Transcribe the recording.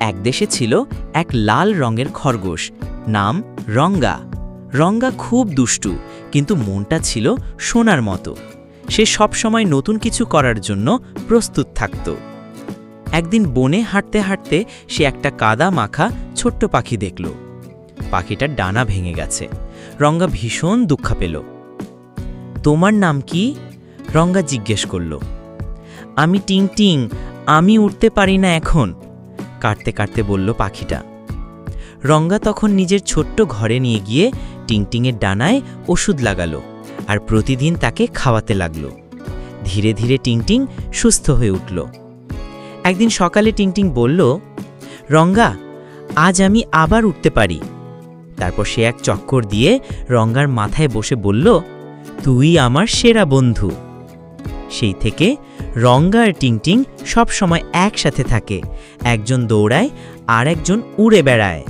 এক দেশে ছিল এক লাল রঙের খরগোশ, নাম রঙ্গা। রঙ্গা খুব দুষ্টু, কিন্তু মনটা ছিল সোনার মতো। সে সবসময় নতুন কিছু করার জন্য প্রস্তুত থাকত। একদিন বনে হাঁটতে হাঁটতে সে একটা কাদা মাখা ছোট্ট পাখি দেখল। পাখিটার ডানা ভেঙে গেছে। রঙ্গা ভীষণ দুঃখ পেল। তোমার নাম কি? রঙ্গা জিজ্ঞেস করল। আমি টিং টিং আমি উঠতে পারি না এখন। কাটতে কাটতে বলল পাখিটা। রঙ্গা তখন নিজের ছোট্ট ঘরে নিয়ে গিয়ে টিংটিংয়ের ডানায় ওষুধ লাগালো আর প্রতিদিন তাকে খাওয়াতে লাগল। ধীরে ধীরে টিংটিং সুস্থ হয়ে উঠল। একদিন সকালে টিংটিং বলল, রঙ্গা, আজ আমি আবার উঠতে পারি। তারপর সে এক চক্কর দিয়ে রঙ্গার মাথায় বসে বলল, তুই আমার সেরা বন্ধু। সেই থেকে রঙ্গা আর টিংটিং সবসময় একসাথে থাকে। একজন দৌড়ায় আর একজন উড়ে বেড়ায়।